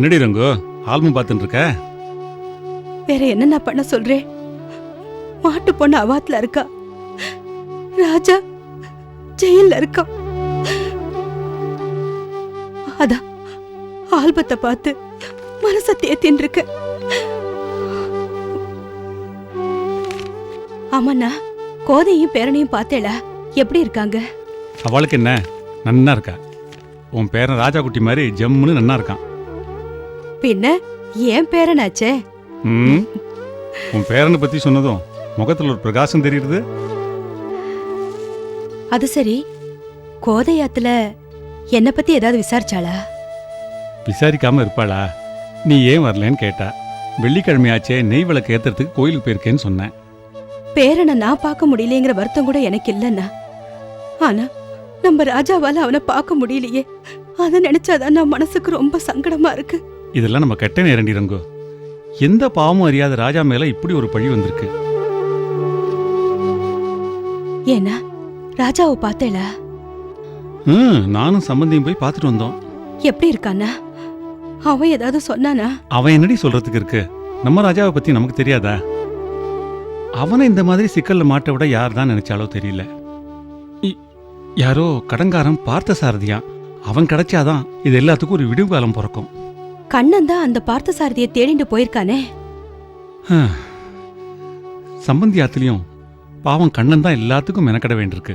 என்னடி ரங்கு? ஆல்பம் பார்த்துட்டு இருக்க வேற என்ன நான் பண்ண சொல்றேன் மாட்டு பொண்ணு அவாத்துல இருக்கா? ராஜா ஜெயில்ல இருக்கா? அதான் ஆல்பத்தை பார்த்து மனச தேத்தின்னு இருக்க ஆமாண்ணா கோதையும் பேரனையும் பார்த்தேளா எப்படி இருக்காங்க? அவளுக்கு என்ன? நன்னா இருக்கா? உன் பேரன் ராஜா குட்டி மாதிரி ஜம்முன்னு நன்னா இருக்கான். பின்ன ஏன் பேரனாச்சே? உன் பேரனை பத்தி சொன்னதும் முகத்துல ஒரு பிரகாசம் தெரியுது அது சரி. கோதையாத்துல என்ன பத்தி ஏதாவது விசாரிச்சாளா? விசாரிக்காம இருப்பாளா? நீ ஏன் வரலன்னு கேட்டா. வெள்ளிக்கிழமையாச்சே நெய் விளக்கு ஏத்துறதுக்கு கோயிலுக்கு போயிருக்கேன்னு சொன்னேன். பேரனை நான் பார்க்க முடியலைங்கிற வருத்தம் கூட எனக்கு இல்லைண்ணா. ஆனா நம்ம ராஜாவால அவனை பார்க்க முடியலையே. அதை நினைச்சாதான் நான் மனசுக்கு ரொம்ப சங்கடமா இருக்கு. இதெல்லாம் நம்ம கெட்ட நேரண்டி ரங்கு. எந்த பாவமும் அறியாத ராஜா மேல இப்படி ஒரு பழி வந்திருக்கு. ஏன்னா ராஜாவை பார்த்தேளா ம் நானும் சம்பந்தியும் போய் பார்த்துட்டு வந்தோம். எப்படி இருக்கானா அவன் ஏதாவது சொன்னானா? அவன் என்னடி சொல்றதுக்கு இருக்கு? நம்ம ராஜாவை பத்தி நமக்கு தெரியாதா? அவனை இந்த மாதிரி சிக்கல்ல மாட்ட விட யார் தான் நினைச்சாலோ தெரியல. யாரோ கடங்காரன் பார்த்த சாரதியா அவன் கிடைச்சாதான் இது எல்லாத்துக்கும் ஒரு விடிவு காலம் பிறக்கும். கண்ணன் தான் அந்த பார்த்தசாரதியை தேடிட்டு போயிருக்கானே? சம்பந்தி ஆத்துலயும் பாவம் கண்ணன் தான் எல்லாத்துக்கும் மெனக்கட வேண்டியிருக்கு.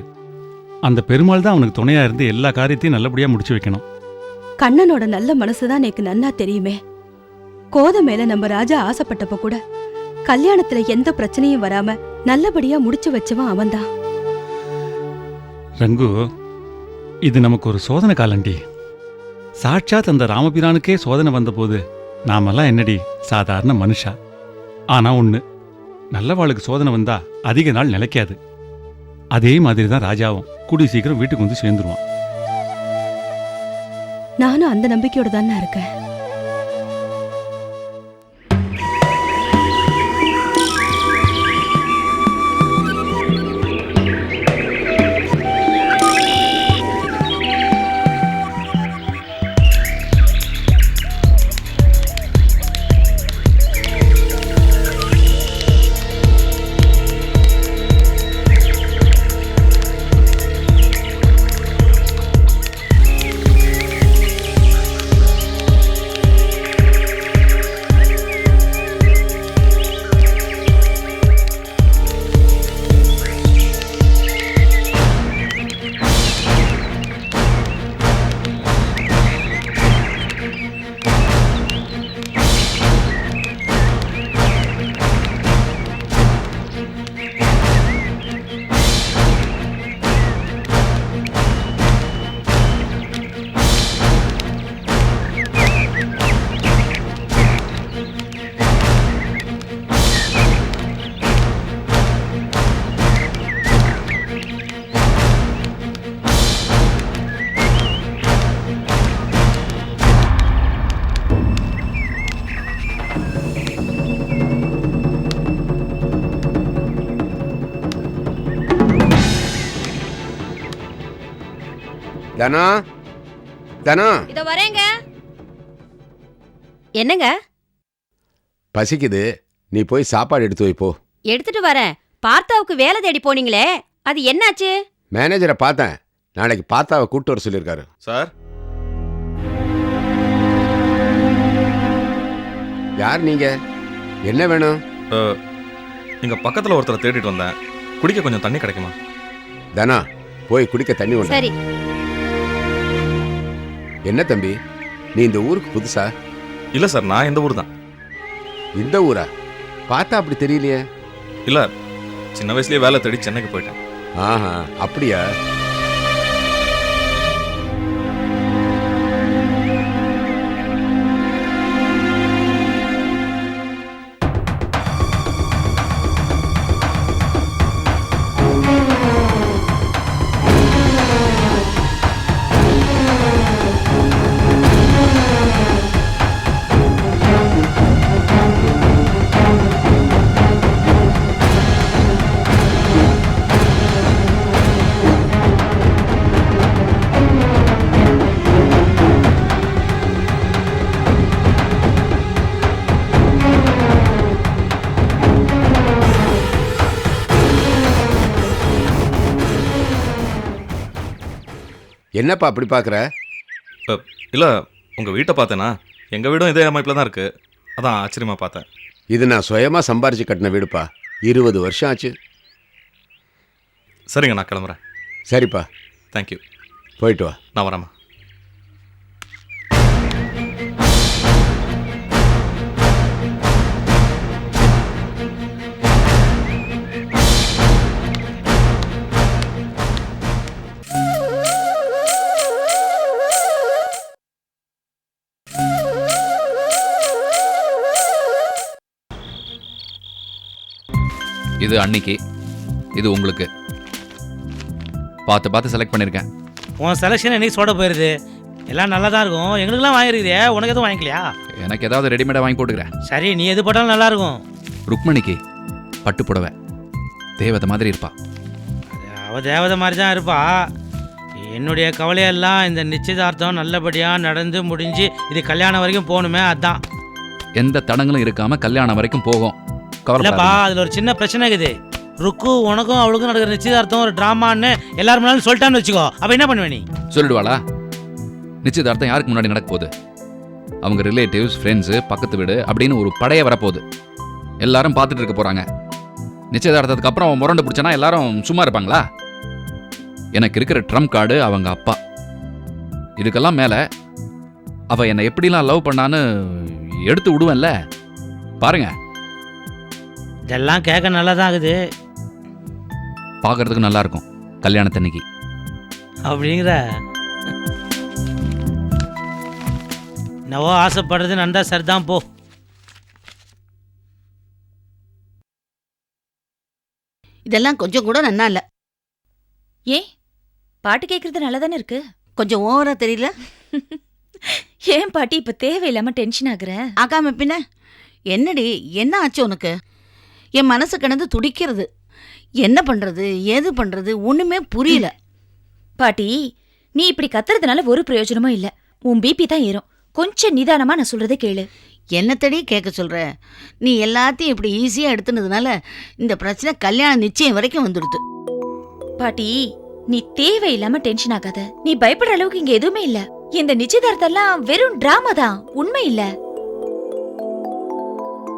அந்த பெருமாள் தான் அவனுக்கு துணையா இருந்து எல்லா காரியத்தையும் நல்லபடியா முடிச்சு வைக்கணும். கண்ணனோட நல்ல மனசுதான் எனக்கு நன்னா தெரியுமே. கோத மேல நம்ம ராஜா ஆசைப்பட்டப்ப கூட கல்யாணத்துல எந்த பிரச்சனையும் வராம நல்லபடியா முடிச்சு வச்சவன் அவன்தான். ரங்கு இது நமக்கு ஒரு சோதனை காலண்டி. சாட்சாத் அந்த ராமபிரானுக்கே சோதனை வந்தபோது நாமெல்லாம் என்னடி சாதாரண மனுஷா? ஆனா ஒன்று நல்லவாளுக்கு சோதனை வந்தா அதிக நாள் நிலைக்காது. அதே மாதிரி தான் ராஜாவும் கூடி சீக்கிரம் வீட்டுக்கு வந்து சேர்ந்துருவான். நானும் அந்த நம்பிக்கையோட தானே இருக்கேன். தனா? தனா? இதோ வரேங்க. என்னங்க? பசிக்குது. நீ போய் சாப்பாடு எடுத்து வை போ. எடுத்துட்டு வரேன். பார்த்தாவுக்கு வேலை தேடி போனீங்களே. அது என்னாச்சு? மேனேஜரை பார்த்தேன். நாளைக்கு பார்த்தாவை கூட்டு வர சொல்லியிருக்காரு. சார்? யார் நீங்க? என்ன வேணும்? இங்க பக்கத்துல ஒருத்தரை தேடிட்டு வந்தேன். குடிக்க கொஞ்சம் தண்ணி கிடைக்குமா? தனா போய் குடிக்க தண்ணி ஒன்று சரி. என்ன தம்பி? நீ இந்த ஊருக்கு புதுசா? இல்ல சார் நான் இந்த ஊர் தான். இந்த ஊரா? பார்த்தா அப்படி தெரியலையே. இல்ல சின்ன வயசுலயே வேலை தேடி சென்னைக்கு போயிட்டேன். ஆஹா அப்படியா? என்னப்பா அப்படி பார்க்குற? இல்லை உங்கள் வீட்டை பார்த்தேனா? எங்கள் வீடும் இதே அமைப்பில் தான் இருக்குது அதான் ஆச்சரியமாக பார்த்தேன். இது நான் சுயமாக சம்பாரிச்சு கட்டின வீடுப்பா. இருபது வருஷம் ஆச்சு. சரிங்க நான் கிளம்புறேன். சரிப்பா. தேங்க்யூ போயிட்டு வா. நான் வரேம்மா. இது அன்னைக்கு. இது உங்களுக்கு. பார்த்து பார்த்து செலக்ட் பண்ணியிருக்கேன் உன் செலெக்ஷன் என்னைக்கு சோட போயிருது? எல்லாம் நல்லா தான் இருக்கும். எங்களுக்கெல்லாம் வாங்கிருக்கிறியே? உனக்கு எதுவும் வாங்கிக்கலையா? எனக்கு ஏதாவது ரெடிமேடாக வாங்கி போட்டுக்கிறேன். சரி நீ எது போட்டாலும் நல்லா இருக்கும் ருக்மணிக்கு பட்டு புடவை. தேவதை மாதிரி இருப்பா. அவ தேவதை மாதிரி தான் இருப்பா. என்னுடைய கவலையெல்லாம் இந்த நிச்சயதார்த்தம் நல்லபடியாக நடந்து முடிஞ்சு இது கல்யாணம் வரைக்கும் போகணுமே அதான். எந்த தடங்களும் இருக்காம கல்யாணம் வரைக்கும் போகும். இல்லப்பா அதில் ஒரு சின்ன பிரச்சனை இருக்குது. ருக்கு உனக்கும் அவளுக்கும் நடக்கிற நிச்சயதார்த்தம் ஒரு ட்ராமான்னு எல்லாரும் முன்னாலும் சொல்லிட்டான்னு வச்சுக்கோ. அப்போ என்ன பண்ணுவே நீ? சொல்லிடுவாளா? நிச்சயதார்த்தம் யாருக்கு முன்னாடி நடக்க போகுது? அவங்க ரிலேட்டிவ்ஸ் ஃப்ரெண்ட்ஸு பக்கத்து வீடு அப்படின்னு ஒரு படைய வரப்போகுது. எல்லாரும் பார்த்துட்டு இருக்க போறாங்க. நிச்சயதார்த்தத்துக்கு அப்புறம் அவன் முரண்டு பிடிச்சனா எல்லாரும் சும்மா இருப்பாங்களா? எனக்கு இருக்கிற ட்ரம் கார்டு அவங்க அப்பா. இதுக்கெல்லாம் மேலே அவ என்னை எப்படிலாம் லவ் பண்ணான்னு எடுத்து விடுவேன்ல. பாருங்க. இதெல்லாம் கேட்க நல்லா தான் ஆகுது பார்க்கறதுக்கு நல்லா இருக்கும் கல்யாணத்தன்னைக்கு. அப்படிங்கிற. நவோ ஆசைப்படுறது நந்தா சரிதான் போ. இதெல்லாம் கொஞ்சம் கூட நன்னா இல்ல. ஏன் பாட்டு கேட்கறது நல்லா தானே இருக்கு? கொஞ்சம் ஓவரா தெரியல. ஏன் பாட்டி இப்ப தேவையில்லாம டென்ஷன் ஆகுற? ஆகாம பின்ன என்னடி என்ன ஆச்சு உனக்கு? என் மனசு கிடந்து துடிக்கிறது. என்ன பண்றது? ஏது பண்றது? ஒண்ணுமே புரியல. பாட்டி நீ இப்படி கத்துறதுனால ஒரு பிரயோஜனமும் இல்ல. உன் பிபி தான் ஏறும். கொஞ்சம் நிதானமா நான் சொல்றதை கேளு. என்னத்தடி கேட்க சொல்ற? நீ எல்லாத்தையும் இப்படி ஈஸியா எடுத்துனதுனால இந்த பிரச்சனை கல்யாணம் நிச்சயம் வரைக்கும் வந்துடுது. பாட்டி நீ தேவையில்லாம டென்ஷன் ஆகாத. நீ பயப்படுற அளவுக்கு இங்க எதுவுமே இல்ல. இந்த நிச்சயதார்த்தம் வெறும் டிராமா தான். உண்மை இல்ல.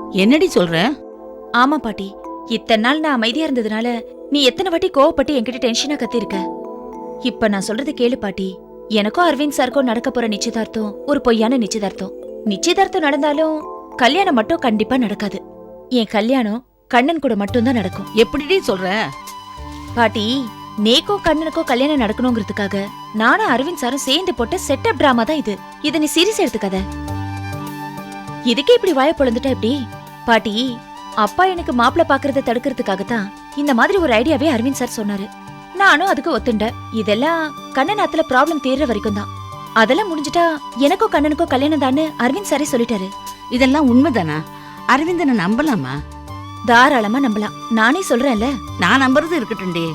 என்னடி சொல்ற? ஆமா பாட்டி இத்தனை நாள் நான் அமைதியா இருந்ததுனால நீ எத்தனை வாட்டி கோவப்பட்டு என்கிட்ட டென்ஷனா கத்திருக்க? இப்ப நான் சொல்றது கேளு பாட்டி. எனக்கும் அரவிந்த் சாருக்கும் நடக்க போற நிச்சயதார்த்தம் ஒரு பொய்யான நிச்சயதார்த்தம். நிச்சயதார்த்தம் நடந்தாலும் கல்யாணம் மட்டும் கண்டிப்பா நடக்காது. என் கல்யாணம் கண்ணன் கூட மட்டும்தான் நடக்கும். எப்படிடி சொல்ற? பாட்டி நேக்கோ கண்ணனுக்கோ கல்யாணம் நடக்கணுங்கிறதுக்காக நானும் அரவிந்த் சாரும் சேர்ந்து போட்ட செட்டப் டிராமா தான் இது. இத நீ சீரியஸ் எடுத்துக்காத. இதுக்கே இப்படி வாய பொழந்துட்டா எப்படி? பாட்டி அப்பா எனக்கு மாப்பிள்ள பாக்குறத தடுக்கிறதுக்காக தான் இந்த மாதிரி ஒரு ஐடியாவே அரவிந்த் சார் சொன்னாரு. நானும் அதுக்கு ஒத்துண்டேன். இதெல்லாம் கண்ணன் ஆத்துல ப்ராப்ளம் தீர்ற வரைக்கும் தான் அதெல்லாம் முடிஞ்சிட்டா எனக்கோ கண்ணனுக்கோ கல்யாணம் தான்னு அரவிந்த் சாரே சொல்லிட்டாரு. இதெல்லாம் உண்மைதானா? அரவிந்தனை நம்பலாமா? தாராளமா நம்பலாம். நானே சொல்றேன்ல. நான் நம்புறது இருக்கட்டும்டி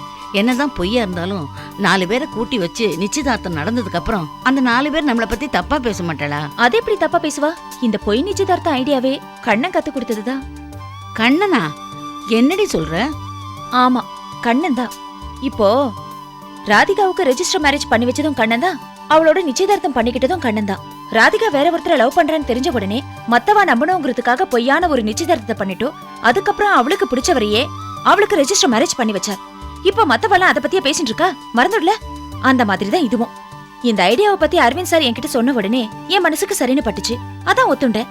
என்னதான் பொய்யா இருந்தாலும் நாலு பேரை கூட்டி வச்சு நிச்சயதார்த்தம் நடந்ததுக்கு அப்புறம் அந்த நாலு பேர் நம்மளை பத்தி தப்பா பேச மாட்டாளா? அது எப்படி தப்பா பேசுவா? இந்த பொய் நிச்சயதார்த்த ஐடியாவே கண்ணன் கத்து கொடுத்ததுதான். கண்ணனா? என்னடி சொல்ற? ஆமா கண்ணன் தான். இப்போ ராதிகாவுக்கு ரெஜிஸ்டர் மேரேஜ் பண்ணி வச்சதும் கண்ணன் தான். அவளோட நிச்சயதார்த்தம் பண்ணிக்கிட்டதும் கண்ணன் தான். ராதிகா வேற ஒருத்தரை லவ் பண்றான்னு தெரிஞ்ச உடனே மத்தவா நம்பணுங்கிறதுக்காக பொய்யான ஒரு நிச்சயதார்த்தத்தை பண்ணிட்டு அதுக்கப்புறம் அவளுக்கு பிடிச்சவரையே அவளுக்கு ரெஜிஸ்டர் மேரேஜ் பண்ணி வச்சார். இப்ப மத்தவெல்லாம் அதை பத்தியே பேசிட்டு இருக்கா? மறந்துடல? அந்த மாதிரி தான் இதுவும். இந்த ஐடியாவை பத்தி அரவிந்த் சார் என்கிட்ட சொன்ன உடனே என் மனசுக்கு சரின்னு பட்டுச்சு. அதான் ஒத்துண்டேன்.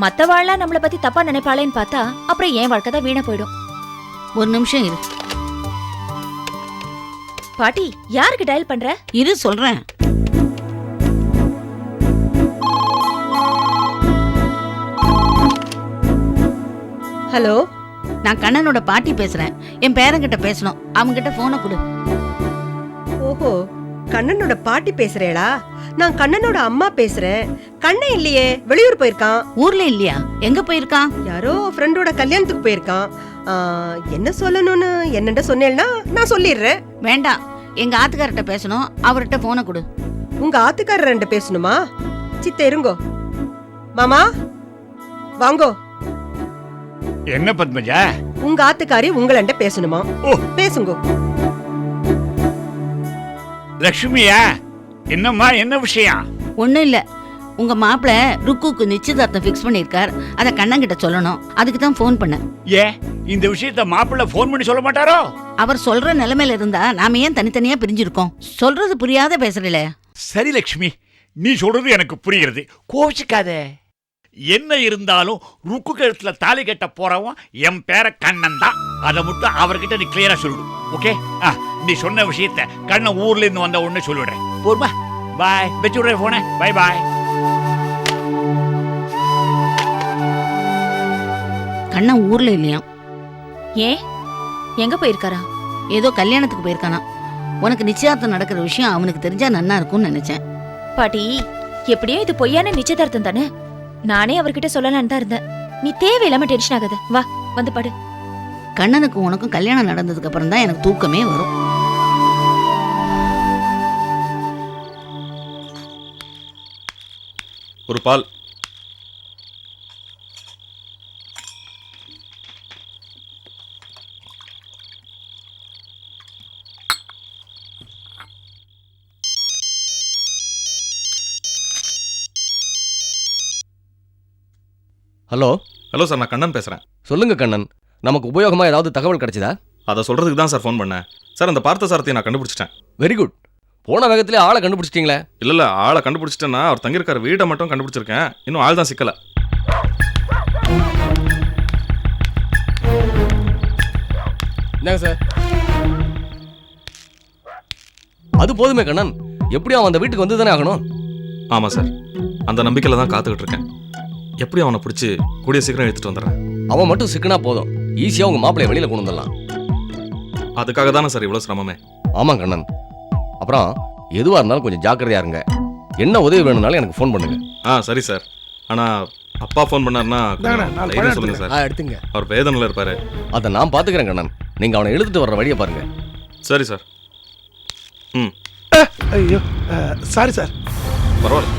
மத்தவாள்லாம் நம்மள பத்தி தப்பா நினைப்பாளேன்னு பார்த்தா அப்புறம் என் வாழ்க்கை தான் வீணா போயிடும். ஒரு நிமிஷம் இரு. பாட்டி யாருக்கு டயல் பண்ற? இரு சொல்றேன். ஹலோ? நான் கண்ணனோட பாட்டி பேசுறேன். என் பேரங்கிட்ட பேசணும். அவங்கிட்ட போனை கொடு. ஓஹோ. கண்ணனோட பாட்டி பேசுறேளா? நான் கண்ணனோட அம்மா பேசுறேன். கண்ணன் இல்லையே வெளியூர் போயிருக்கான். ஊர்ல இல்லையா? எங்க போயிருக்கான்? யாரோ ஃப்ரெண்டோட கல்யாணத்துக்கு போயிருக்கான். என்ன சொல்லணும்னு என்னண்ட சொன்னேன்னா நான் சொல்லிடுறேன். வேண்டாம் எங்க ஆத்துக்காரர்கிட்ட பேசணும். அவர்கிட்ட போனை கொடு. உங்க ஆத்துக்காரர் ரெண்டு பேசணுமா? சித்த இருங்கோ. மாமா வாங்கோ. என்ன பத்மஜா? உங்க ஆத்துக்காரி உங்களண்ட பேசணுமா? ஓ. பேசுங்கோ. லக்ஷ்மியா என்னம்மா என்ன விஷயம்? ஒன்றும் இல்லை. உங்கள் மாப்பிள்ளை ருக்குக்கு நிச்சயதார்த்தம் ஃபிக்ஸ் பண்ணியிருக்கார். அதை கண்ணங்கிட்ட சொல்லணும். அதுக்கு தான் ஃபோன் பண்ணேன். ஏன் இந்த விஷயத்த மாப்பிள்ளை ஃபோன் பண்ணி சொல்ல மாட்டாரோ? அவர் சொல்கிற நிலைமையில இருந்தா நாம ஏன் தனித்தனியாக பிரிஞ்சிருக்கோம்? சொல்றது புரியாத பேசுறீல சரி லக்ஷ்மி. நீ சொல்றது எனக்கு புரிகிறது. கோவிச்சுக்காத. என்ன இருந்தாலும் ருக்கு கழுத்துல தாலி கட்ட போறவன் என் பேர கண்ணன் தான். அதை மட்டும் அவர்கிட்ட நீ கிளியரா சொல்லிடு ஓகே ஆ நீ சொன்ன விஷயத்த கண்ணன் ஊர்ல இருந்து வந்த உடனே சொல்லிடுறேன். போருமா பாய் வச்சுடுறேன் போன பை பாய் கண்ணன் ஊர்ல இல்லையா? ஏன் எங்க போயிருக்காரா? ஏதோ கல்யாணத்துக்கு போயிருக்கானா. உனக்கு நிச்சயதார்த்தம் நடக்கிற விஷயம் அவனுக்கு தெரிஞ்சா நன்னா இருக்கும்னு நினைச்சேன். பாட்டி எப்படியோ இது பொய்யான நிச்சயதார்த்தம் தானே? நானே அவர்கிட்ட சொல்லலான்னு தான் இருந்தேன். நீ தேவையில்லாம டென்ஷன் ஆகாத. வா வந்து பாடு. கண்ணனுக்கும் உனக்கும் கல்யாணம் நடந்ததுக்கு அப்புறம் தான் எனக்கு தூக்கமே வரும். ஒரு பால். ஹலோ? ஹலோ சார் நான் கண்ணன் பேசுகிறேன் சொல்லுங்க கண்ணன். நமக்கு உபயோகமா ஏதாவது தகவல் கிடைச்சதா? அதை சொல்கிறதுக்கு தான் சார் ஃபோன் பண்ணேன். சார் அந்த பார்த்த சாரத்தையும் நான் கண்டுபிடிச்சிட்டேன். வெரி குட் போன வேகத்திலே ஆளை கண்டுபிடிச்சிட்டீங்களே? இல்லை இல்லை ஆளை கண்டுபிடிச்சிட்டேன்னா அவர் தங்கியிருக்கார வீட்டை மட்டும் கண்டுபிடிச்சிருக்கேன். இன்னும் ஆள் தான் சிக்கலை. என்னங்க சார்? அது போதுமே கண்ணன். எப்படியும் அவன் அந்த வீட்டுக்கு வந்து தானே ஆகணும்? ஆமாம் சார். அந்த நம்பிக்கையில் தான் காத்துக்கிட்டு இருக்கேன். எப்படி அவனை பிடிச்சி கூடிய சீக்கிரம் எடுத்துகிட்டு வந்துடுறேன்? அவன் மட்டும் சிக்கனா போதும். ஈஸியா உங்க மாப்பிளைய வெளியில கொண்டு வந்துடலாம். அதுக்காக தானே சார் இவ்வளோ சிரமமே? ஆமாம் கண்ணன். அப்புறம் எதுவா இருந்தாலும் கொஞ்சம் ஜாக்கிரதையா இருங்க. என்ன உதவி வேணும்னாலும் எனக்கு ஃபோன் பண்ணுங்க. ஆ சரி சார். ஆனால் அப்பா ஃபோன் பண்ணாருன்னா கொஞ்சம் தைரியம் சொல்லுங்கள் சார். ஆ எடுத்துங்க. அவர் வேதனையில் இருப்பார். அதை நான் பாத்துக்கிறேன் கண்ணன். நீங்க அவனை எழுதிட்டு வர்ற வழியை பாருங்க. சரி சார். ம். ஐயோ சாரி சார். பரவாயில்ல.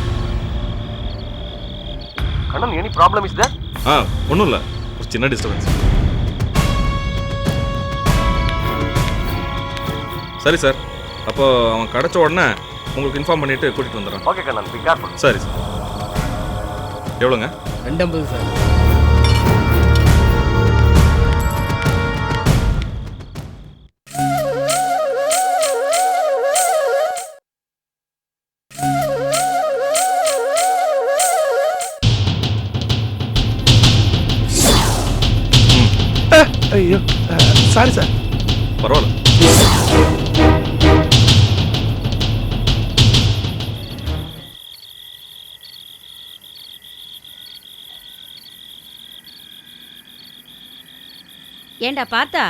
Kannan any problem is there ஆ ஒன்றும் இல்லை. ஒரு சின்ன டிஸ்டர்பன்ஸ் சரி சார் அப்போ அவன் கிடச்ச உடனே உங்களுக்கு இன்ஃபார்ம் பண்ணிட்டு கூட்டிகிட்டு வந்துடுறேன். ஓகே கண்ணன் பி கேர்ஃபுல் சரி சார் எவ்வளோங்க? ரெண்டு ஐம்பது சார் ஐயோ சாரி சார் பரவாயில்ல. ஏண்டா பார்த்தா?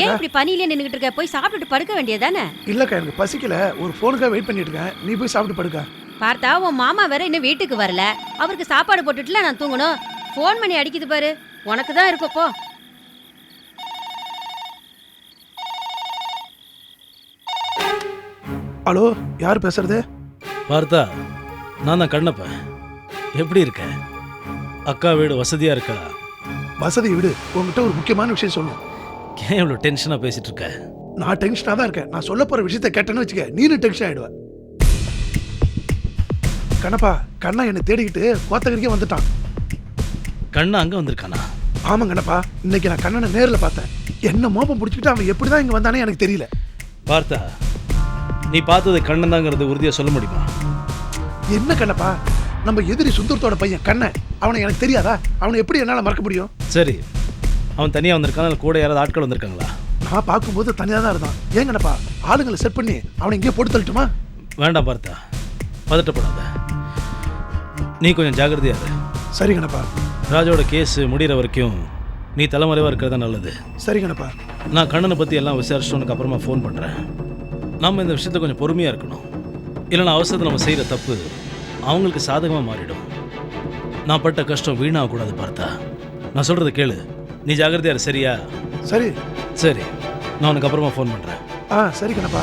ஏன் இப்படி பனியில நின்னுகிட்டு இருக்க? போய் சாப்பிட்டுட்டு படுக்க வேண்டியதானே? இல்லக்கா எனக்கு பசிக்கல. ஒரு ஃபோனுக்காக வெயிட் பண்ணிட்டு இருக்கேன். நீ போய் சாப்பிட்டு படுக்க. பார்த்தா உன் மாமா வேற இன்னும் வீட்டுக்கு வரல. அவருக்கு சாப்பாடு போட்டுட்டுல நான் தூங்கணும். ஃபோன் பண்ணி அடிக்குது பாரு. உனக்கு தான் இருக்கும் ஹலோ யார் பேசுறது? பார்த்தா நான் தான் கண்ணப்பன் எப்படி இருக்க? அக்கா வீடு வசதியாக இருக்கா? வசதி விடு உங்ககிட்ட ஒரு முக்கியமான விஷயம் சொல்லணும் ஏன் இவ்வளோ டென்ஷனாக பேசிட்டு இருக்க? நான் டென்ஷனாக தான் இருக்கேன். நான் சொல்ல போற விஷயத்த கேட்டேன்னு வச்சுக்க நீனும் டென்ஷன் ஆயிடுவ. கண்ணப்பா கண்ணா என்னை தேடிக்கிட்டு கோத்தகிரிக்கே வந்துட்டான். கண்ணா அங்கே வந்திருக்கானா? ஆமாம் கண்ணப்பா இன்னைக்கு நான் கண்ணனை நேரில் பார்த்தேன். என்ன மோப்பம் பிடிச்சிக்கிட்டு அவன் எப்படி தான் இங்கே வந்தானே எனக்கு தெரியல. பார்த்தா நீ பார்த்தது கண்ணன் தாங்கிறது உறுதியாக சொல்ல முடியுமா? என்ன கண்ணப்பா? நம்ம எதிரி சுந்தரத்தோட பையன் கண்ணன். அவனை எனக்கு தெரியாதா? அவனை எப்படி என்னால் மறக்க முடியும்? சரி. அவன் தனியாக வந்திருக்கானா? இல்லை கூட யாராவது ஆட்கள் வந்திருக்காங்களா? நான் பார்க்கும்போது தனியாக தான் இருந்தான். ஏன் கண்ணப்பா? ஆளுங்களை செட் பண்ணி அவனை இங்கேயே போட்டு தள்ளட்டுமா? வேண்டாம் பார்த்தா. பதட்டப்படாத. நீ கொஞ்சம் ஜாக்கிரதையா இரு. சரி கண்ணப்பா. ராஜோட கேஸ் முடிகிற வரைக்கும் நீ தலைமறைவாக இருக்கிறது நல்லது. சரி கண்ணப்பா. நான் கண்ணனை பற்றி எல்லாம் விசாரிச்சுட்டு உனக்கு அப்புறமா ஃபோன் பண்ணுறேன் நம்ம இந்த விஷயத்தில் கொஞ்சம் பொறுமையாக இருக்கணும். இல்லைன்னா அவசரத்தில் நம்ம செய்கிற தப்பு அவங்களுக்கு சாதகமாக மாறிடும். நான் பட்ட கஷ்டம் வீணாகக்கூடாது பார்த்தா. நான் சொல்கிறத கேளு. நீ ஜாக்கிரதையா இரு சரியா? சரி. சரி. நான் உனக்கு அப்புறமா ஃபோன் பண்ணுறேன் ஆ சரி கண்ணப்பா.